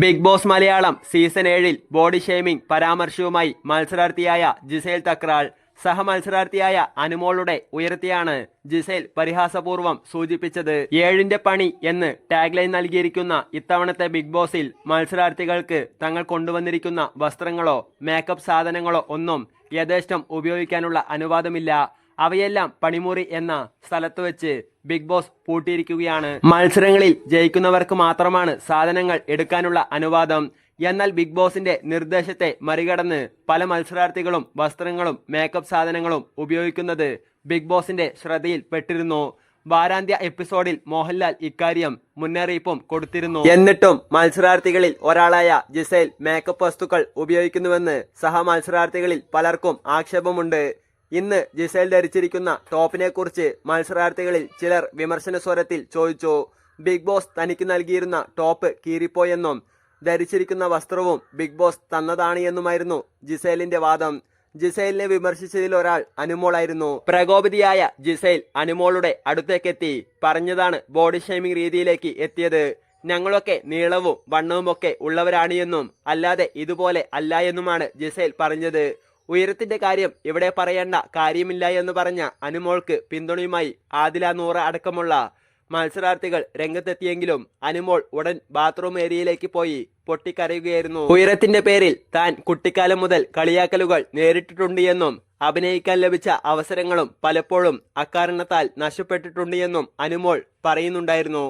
Big boss Malayalam season ഏഴിൽ body shaming പരാമർശവുമായി മത്സരാർത്ഥിയായ ജിസേൽ തക്രാൾ. സഹമത്സരാർത്ഥിയായ അനുമോളുടെ ഉയർത്തിയാണ് ജിസേൽ പരിഹാസപൂർവം സൂചിപ്പിച്ചത്. ഏഴിന്റെ പണി എന്ന് ടാഗ്ലൈൻ നൽകിയിരിക്കുന്ന ഇത്തവണത്തെ ബിഗ് ബോസിൽ മത്സരാർത്ഥികൾക്ക് തങ്ങൾ കൊണ്ടുവന്നിരിക്കുന്ന വസ്ത്രങ്ങളോ മേക്കപ്പ് സാധനങ്ങളോ ഒന്നും യഥേഷ്ടം ഉപയോഗിക്കാനുള്ള അനുവാദമില്ല. അവയെല്ലാം പണിമുറി എന്ന സ്ഥലത്ത് വെച്ച് ബിഗ് ബോസ് പൂട്ടിയിരിക്കുകയാണ്. മത്സരങ്ങളിൽ ജയിക്കുന്നവർക്ക് മാത്രമാണ് സാധനങ്ങൾ എടുക്കാനുള്ള അനുവാദം. എന്നാൽ ബിഗ് ബോസിന്റെ നിർദ്ദേശത്തെ മറികടന്ന് പല മത്സരാർത്ഥികളും വസ്ത്രങ്ങളും മേക്കപ്പ് സാധനങ്ങളും ഉപയോഗിക്കുന്നത് ബിഗ് ബോസിന്റെ ശ്രദ്ധയിൽ പെട്ടിരുന്നു. വാരാന്ത്യ എപ്പിസോഡിൽ മോഹൻലാൽ ഇക്കാര്യം മുന്നറിയിപ്പും കൊടുത്തിരുന്നു. എന്നിട്ടും മത്സരാർത്ഥികളിൽ ഒരാളായ ജിസൈൽ മേക്കപ്പ് വസ്തുക്കൾ ഉപയോഗിക്കുന്നുവെന്ന് സഹ മത്സരാർത്ഥികളിൽ പലർക്കും ആക്ഷേപമുണ്ട്. ഇന്ന് ജിസൈൽ ധരിച്ചിരിക്കുന്ന ടോപ്പിനെ കുറിച്ച് മത്സരാർത്ഥികളിൽ ചിലർ വിമർശന സ്വരത്തിൽ ചോദിച്ചു. ബിഗ് ബോസ് തനിക്ക് നൽകിയിരുന്ന ടോപ്പ് കീറിപ്പോയെന്നും ധരിച്ചിരിക്കുന്ന വസ്ത്രവും ബിഗ് ബോസ് തന്നതാണ് എന്നുമായിരുന്നു ജിസൈലിന്റെ വാദം. ജിസൈലിനെ വിമർശിച്ചതിൽ ഒരാൾ അനുമോളായിരുന്നു. പ്രകോപിതയായ ജിസൈൽ അനുമോളുടെ അടുത്തേക്കെത്തി. പറഞ്ഞതാണ് ബോഡി ഷേമിംഗ് രീതിയിലേക്ക് എത്തിയത്. ഞങ്ങളൊക്കെ നീളവും വണ്ണവും ഒക്കെ ഉള്ളവരാണ് എന്നും അല്ലാതെ ഇതുപോലെ അല്ല എന്നുമാണ് ജിസൈൽ പറഞ്ഞത്. ഉയരത്തിന്റെ കാര്യം ഇവിടെ പറയേണ്ട കാര്യമില്ല എന്ന് പറഞ്ഞ അനുമോൾക്ക് പിന്തുണയുമായി ആദില നൂറ അടക്കമുള്ള മത്സരാർത്ഥികൾ രംഗത്തെത്തിയെങ്കിലും അനുമോൾ ഉടൻ ബാത്റൂം ഏരിയയിലേക്ക് പോയി പൊട്ടിക്കരയുകയായിരുന്നു. ഉയരത്തിന്റെ പേരിൽ താൻ കുട്ടിക്കാലം മുതൽ കളിയാക്കലുകൾ നേരിട്ടിട്ടുണ്ട് എന്നും അഭിനയിക്കാൻ ലഭിച്ച അവസരങ്ങളും പലപ്പോഴും അക്കാരണത്താൽ നഷ്ടപ്പെട്ടിട്ടുണ്ട് എന്നും അനുമോൾ പറയുന്നുണ്ടായിരുന്നു.